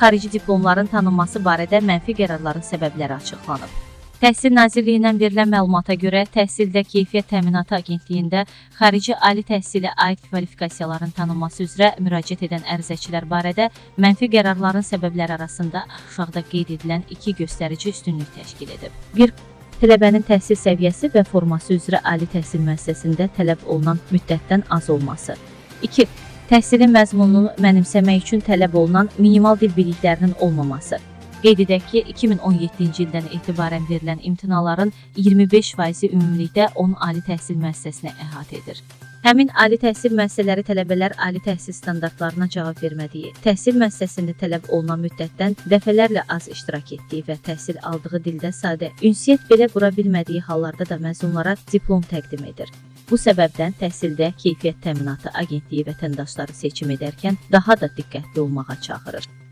Xarici diplomların tanınması barədə mənfi qərarların səbəbləri açıqlanıb. Təhsil Nazirliyindən verilən məlumata görə, Təhsildə Keyfiyyət Təminatı Agentliyində xarici ali təhsilə aid kvalifikasiyaların tanınması üzrə müraciət edən ərizəçilər barədə mənfi qərarların səbəbləri arasında aşağıda qeyd edilən iki göstərici üstünlük təşkil edib. 1. Tələbənin təhsil səviyyəsi və forması üzrə ali təhsil müəssisəsində tələb olunan müddətdən az olması. 2. Təhsilin məzmununu mənimsəmək üçün tələb olunan minimal dil biliklərinin olmaması. Qeyd edək ki, 2017-ci ildən etibarən verilən imtinaların 25%-i ümumilikdə 10 ali təhsil müəssisəsinə əhatə edir. Həmin ali təhsil müəssisələri tələbələr ali təhsil standartlarına cavab vermədiyi, təhsil müəssisəsində tələb olunan müddətdən dəfələrlə az iştirak etdiyi və təhsil aldığı dildə sadə ünsiyyət belə qura bilmədiyi hallarda da məzunlara diplom təqdim edir. Bu səbəbdən təhsildə keyfiyyət təminatı agentliyi vətəndaşları seçim edərkən daha da diqqətli olmağa çağırır.